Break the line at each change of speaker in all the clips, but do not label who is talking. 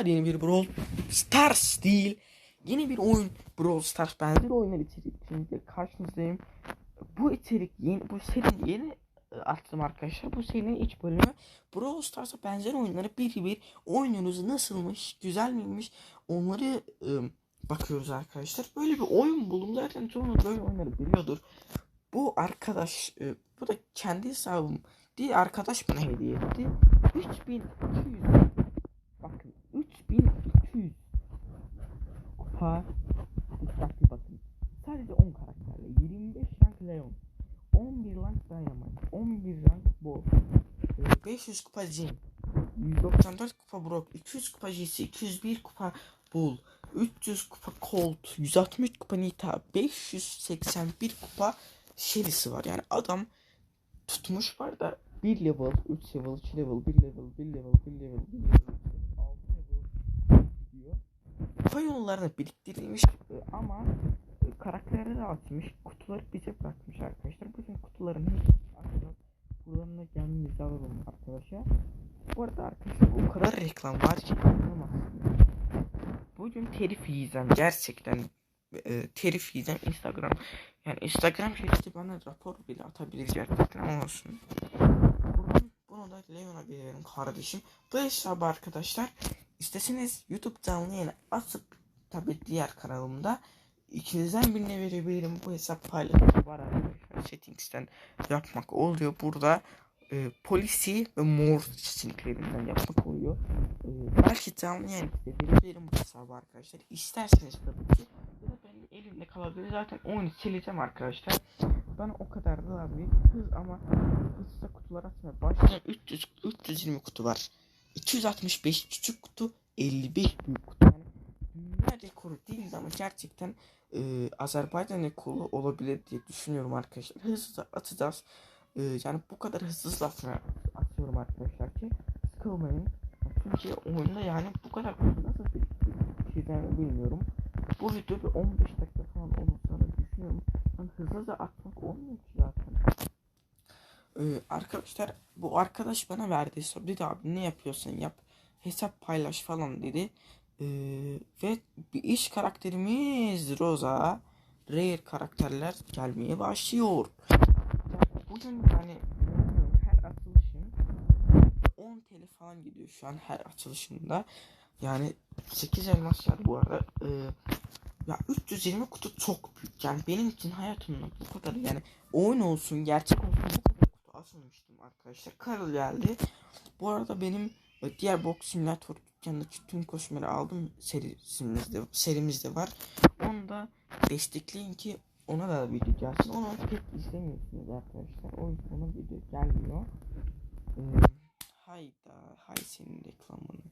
arkadaşlar yeni bir Brawl Stars değil yeni bir oyun Brawl Stars benzer oyunlar içerikinde karşınızdayım. Bu içerik yeni bu serinin yeni e, açtım arkadaşlar. Bu serinin iç bölümü Brawl Stars'a benzer oyunları bir bir oynuyoruz. Nasılmış, güzel miymiş onları e, bakıyoruz arkadaşlar. Böyle bir oyun buldum zaten çoğunuz böyle oyunları biliyordur. Bu arkadaş e, bu da kendi hesabım diye arkadaş bana hediye etti. 3200 bakın 3200 kupa dikkatli bakın. Sadece 10 karakterle. 25 rank Leon. 11 rank Dynamite 11 rank Bo. 500 kupa Jin. 194 kupa Brock. 200 kupa JC 201 kupa Bull. 300 kupa Colt. 160 kupa Nita. 581 kupa Shelly'si var. Yani adam tutmuş var da. 1 level, 3 level, 2 level, 1 level, 1 level, 1 level, 1 level, 6 level gidiyor. Kupa yollarına biriktirilmiş ama e, karakterleri de atmış. Kutuları bize bırakmış arkadaşlar. Bugün kutuların hepsini. Buradan da gelmenizi alalım arkadaşlar. Bu arada arkadaşlar o kadar reklam var ki inanamazsınız. Bugün telif yiyeceğim gerçekten. E, telif yiyeceğim Instagram. Yani Instagram şirketi bana rapor bile atabilir gerçekten olsun. Bunu da Leon'a veriyorum kardeşim. Bu hesabı arkadaşlar isteseniz YouTube canlı yayına atıp tabi diğer kanalımda ikinizden birine verebilirim. Bu hesap paylaşımı var arkadaşlar. Settings'ten yapmak oluyor. Burada e, polisi ve mor seçeneklerinden yapmak oluyor. E, belki canlı yayın verebilirim bu hesabı arkadaşlar. İsterseniz tabii ki. Ya da benim elimde kalabilir. Zaten oyunu sileceğim arkadaşlar. Bana o kadar da abi hız ama hızla kutular atmaya başlayan 300 320 kutu var. 265 küçük kutu 55 büyük kutu. Yani dünya rekoru değil ama gerçekten e, Azerbaycan rekoru olabilir diye düşünüyorum arkadaşlar. Hızlı atacağız. E, yani bu kadar hızlı atıyorum arkadaşlar ki sıkılmayın. Çünkü oyunda yani bu kadar hızlı nasıl bir şeyden bilmiyorum. Bu video bir 15 dakika falan olacağını düşünüyorum. Ben hızlıca atmak olmuyor ki. Ee, arkadaşlar bu arkadaş bana verdi hesap dedi abi ne yapıyorsan yap hesap paylaş falan dedi. Ee, ve bir iş karakterimiz Rosa rare karakterler gelmeye başlıyor. Yani bugün yani her açılışım 10 TL falan gidiyor şu an her açılışında. Yani 8 elmas var bu arada. Ee, ya 320 kutu çok büyük. Yani benim için hayatımda bu kadar yani oyun olsun gerçek olsun bu kadar kutu asılmıştım arkadaşlar. Karıl geldi. Bu arada benim diğer box simülatör dükkanındaki tüm koşmaları aldım serimizde, serimizde var. Onu da destekleyin ki ona da video gelsin. Onu pek izlemiyorsunuz arkadaşlar. O yüzden ona video gelmiyor. Ee, hayda hay senin reklamını.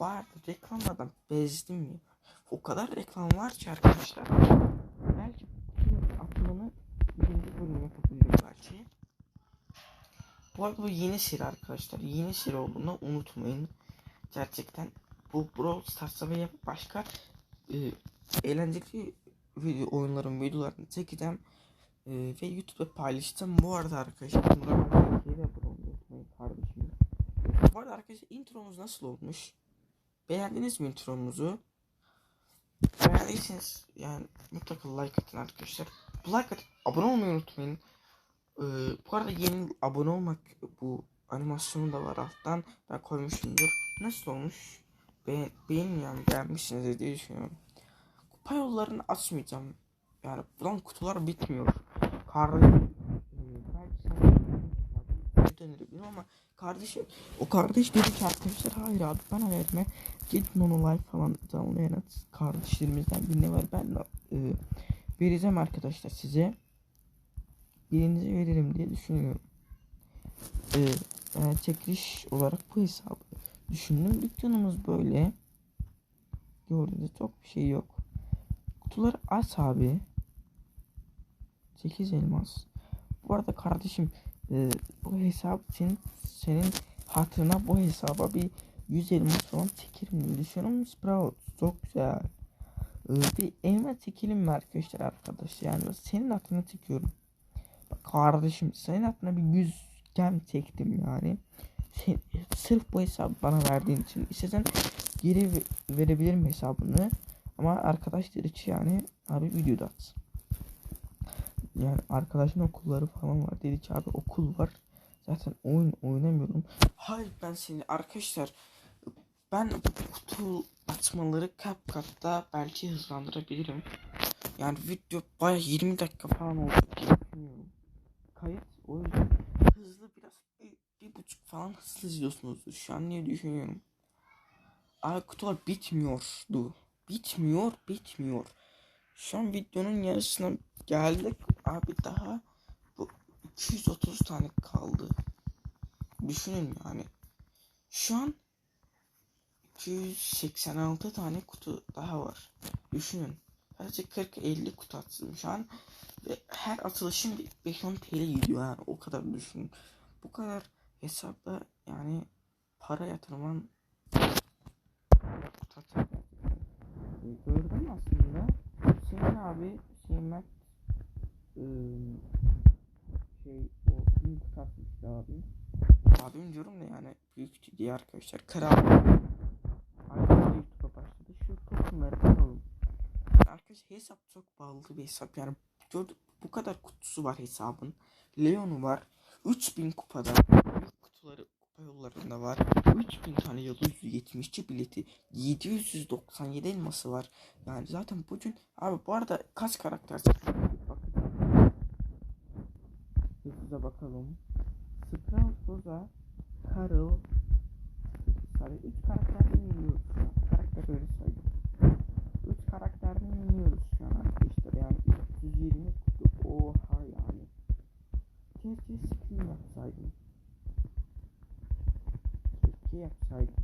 Bari reklamlardan bezdim ya. O kadar reklam var ki arkadaşlar. Belki bunun atımını birinci bölüm yapabilirim belki. Bu arada bu yeni seri arkadaşlar. Yeni seri olduğunu unutmayın. Gerçekten bu Brawl Stars'a ve başka e, eğlenceli video oyunların videolarını çekeceğim. E, ve YouTube'da paylaşacağım. Bu arada arkadaşlar Murat Erkeği de kardeşim. Bu arada arkadaşlar intromuz nasıl olmuş? Beğendiniz mi intromuzu? Beğendiyseniz yani mutlaka like atın arkadaşlar. Like atın, abone olmayı unutmayın. Ee, bu arada yeni abone olmak bu animasyonu da var alttan. Ben koymuşumdur. Nasıl olmuş? Be beğenin yani beğenmişsiniz diye düşünüyorum. Kupa yollarını açmayacağım. Yani buradan kutular bitmiyor. Kardeşim e, ama kardeşim o kardeş dedi ki arkadaşlar hayır abi bana verme git onu live falan at kardeşlerimizden birine var ben de e, vereceğim arkadaşlar size birinize veririm diye düşünüyorum. E, yani çekiliş olarak bu hesabı düşündüm. Dükkanımız böyle. Gördüğünüz çok bir şey yok. Kutuları aç abi. 8 elmas. Bu arada kardeşim e, bu hesap için senin hatırına bu hesaba bir 100 elmas falan çekerim diye düşünüyorum. Sprout çok güzel. Ee, bir elma çekelim mi arkadaşlar arkadaş? Yani senin hatırına çekiyorum. Kardeşim senin hatırına bir 100 gem çektim yani. Sen, sırf bu hesabı bana verdiğin için istesen geri ve- verebilirim hesabını. Ama arkadaş dedi ki yani abi videoda at. Yani arkadaşın okulları falan var. Dedi ki abi okul var. Zaten oyun oynamıyorum. Hayır ben seni arkadaşlar ben kutu açmaları CapCut'ta belki hızlandırabilirim. Yani video baya 20 dakika falan oldu düşünüyorum. Kayıt o yüzden hızlı biraz bir, bir buçuk falan hızlı izliyorsunuz şu an diye düşünüyorum. Ay kutular bitmiyordu. Bitmiyor bitmiyor. Şu an videonun yarısına geldik. Abi daha bu 230 tane kaldı. Düşünün yani. Şu an 286 tane kutu daha var. Düşünün. Sadece 40-50 kutu attım şu an. Ve her atılışım bir 5-10 TL gidiyor yani o kadar düşünün. Bu kadar hesapla yani para. E, Gördüm aslında. Hüseyin abi, Hüseyin Mert şey o büyük kutu atmıştı abi. Abim diyorum da yani büyük diye arkadaşlar. Kral. Arkadaşlar YouTube'a başladı. Şu tokenları alalım. Arkadaşlar hesap çok pahalı bir hesap. Yani gördük bu kadar kutusu var hesabın. Leon'u var. 3000 kupada. Kutuları kupa yollarında var. 3000 tane yıldız 170'ci bileti. 797 elması var. Yani zaten bugün abi bu arada kaç karakter. Hızlıca bakalım. Sprout, Rosa, Carol, Sarı 3 karakterden iniyoruz şu an. Karakter öyle söyleyeyim. 3 karakterden iniyoruz şu an arkadaşlar. Yani 320 kutu. Oha yani. Keşke screen yapsaydım. Keşke yapsaydım.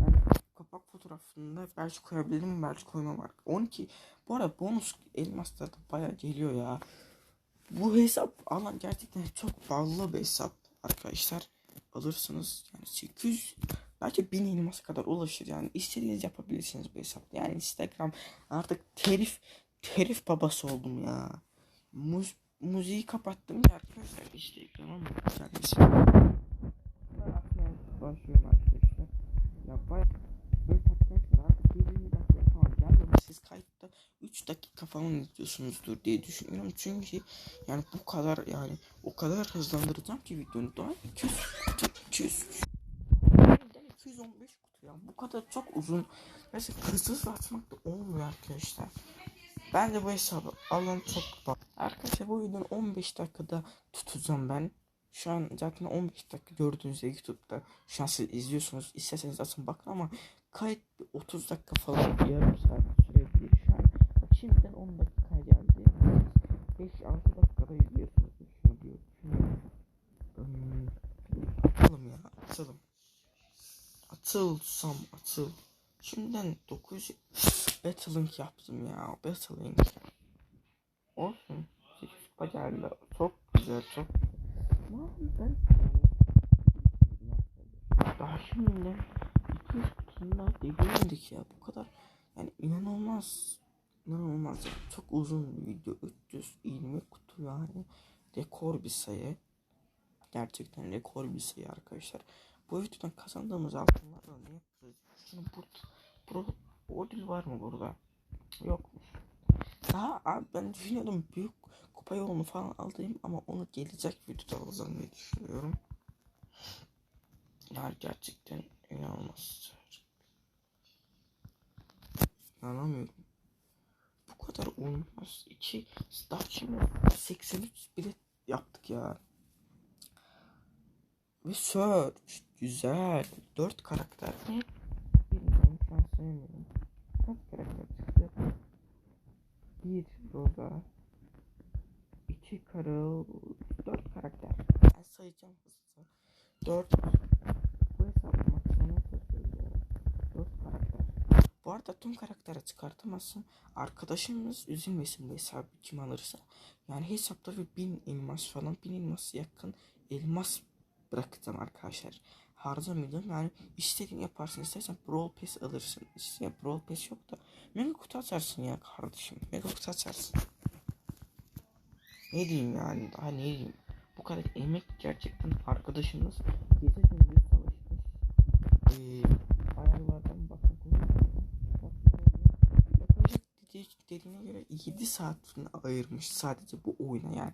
Yani kapak fotoğrafında belki koyabilirim belki koymam var. 12 bu arada bonus elmaslar da baya geliyor ya. Bu hesap alan gerçekten çok pahalı bir hesap arkadaşlar. Alırsınız yani 800 belki 1000 elmas kadar ulaşır yani istediğiniz yapabilirsiniz bu hesapta. Yani Instagram artık terif terif babası oldum ya. Muz, müziği kapattım ya arkadaşlar Instagram'a mı atmaya başlıyorum arkadaşlar. Ya baya böyle arkadaşlar artık 20 dakika falan gelmiyor. Siz kayıtta 3 dakika falan izliyorsunuzdur diye düşünüyorum. Çünkü yani bu kadar yani o kadar hızlandıracağım ki videonu daha 200 200 215 kutu ya. Bu kadar çok uzun. Mesela hızlı açmak da olmuyor arkadaşlar. Ben de bu hesabı alan çok bak. Arkadaşlar bu videonun 15 dakikada tutacağım ben. Şu an zaten 15 dakika gördüğünüz gibi YouTube'da şu an siz izliyorsunuz. İsterseniz atın bakın ama kayıt bir 30 dakika falan yarım saat sürebilir şu an. Şimdiden 10 dakika geldi. 5-6 dakikada izliyorsunuz. Şunu diyor. Şunu. Hmm, atalım ya atalım. Atılsam atıl. Şimdiden 9 Battlelink yaptım ya. Battlelink. Olsun. 8 kupa geldi. Çok güzel çok. Ben? Daha şimdiden 200 kutunda devirmedik ya. Bu kadar. Yani inanılmaz. İnanılmaz ya. Çok uzun bir video. 320 kutu yani. Rekor bir sayı. Gerçekten rekor bir sayı arkadaşlar. Bu videodan kazandığımız altınlarla ne yapacağız? Şunu bu, bu ödül var mı burada? Yokmuş. Daha abi ben düşünüyordum büyük kupa yolunu falan alayım ama onu gelecek videoda alacağım diye düşünüyorum. Yani gerçekten inanılmaz. İnanamıyorum. Bu kadar olmaz. İki daha şimdi 83 bile yaptık ya. Ve Search güzel. 4 karakter mi? Bilmiyorum şu an sevmiyorum. Kaç karakter çıktı? 1 Rosa 2 Carol 4 karakter. Ben sayacağım hızlıca. 4 Bu hesap maksimum ya. 4 karakter. Bu arada tüm karakteri çıkartamazsın. Arkadaşımız üzülmesin bu hesabı kim alırsa. Yani hesapta bir 1000 elmas falan 1000 elmas yakın elmas bırakacağım arkadaşlar. Harcamayacağım yani istediğini yaparsın istersen Brawl Pass alırsın. İşte Brawl Pass yok da Mega kutu açarsın ya kardeşim. Mega kutu açarsın. Ne diyeyim yani daha ne diyeyim. Bu kadar emek gerçekten arkadaşımız gece gündüz çalışmış. Ee, ayarlardan bakın. Dediğine göre 7 saatini ayırmış sadece bu oyuna yani.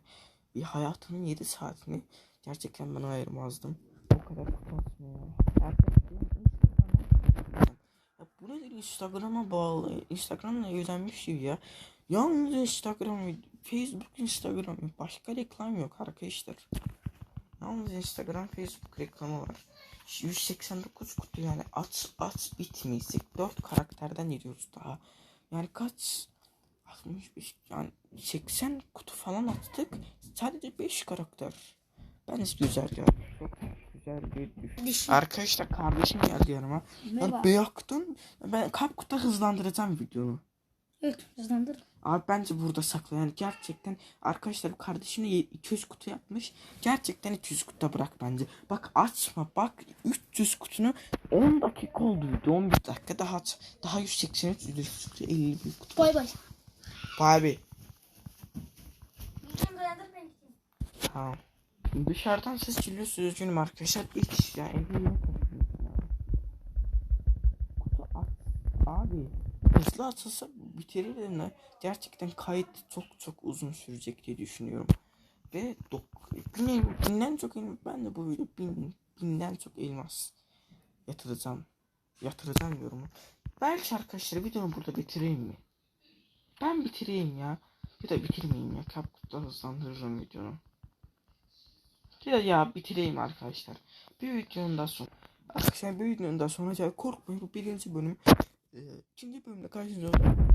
Bir hayatının 7 saatini gerçekten ben ayırmazdım. O kadar kutansın ya. Bu nedir Instagram'a bağlı Instagram'la evlenmiş gibi ya. Yalnız Instagram, Facebook, Instagram başka reklam yok arkadaşlar. Yalnız Instagram, Facebook reklamı var. 189 kutu yani at at bitmeyecek. 4 karakterden gidiyoruz daha. Yani kaç 65 yani 80 kutu falan attık. Sadece 5 karakter. Bence güzel ya. Çok güzel bir düşün. Arkadaşlar kardeşim geldi yanıma. Ben bıyaktım. Ben kapkuta hızlandıracağım videonu.
Evet hızlandır.
Abi bence burada sakla. Yani gerçekten arkadaşlar kardeşimle ye- 200 kutu yapmış. Gerçekten 200 kutu bırak bence. Bak açma bak 300 kutunu 10 dakika oldu video 11 dakika daha aç. Daha 183 150 bir kutu.
Bay bay.
Abi tamam. Dışarıdan ses geliyor sözcüğünüm arkadaşlar. Ya yeni taşınıyoruz ya. Kutu at. Abi hızlı atılsa bitirirdim de gerçekten kayıt çok çok uzun sürecek diye düşünüyorum. Ve dok bine, binden çok elmas ben de bu video bin, binden çok elmas yatıracağım. Yatıracağım diyorum. Belki arkadaşlar videomu burada bitireyim mi? Ben bitireyim ya. Ya da bitirmeyeyim ya. Kapkut'ta hızlandırırım videonu. Ya ya bitireyim arkadaşlar. Bir videonun daha sonra. Arkadaşlar bir videonun daha sonra korkmayın bu birinci bölüm. Ee, ikinci bölümde karşınızda olacağım.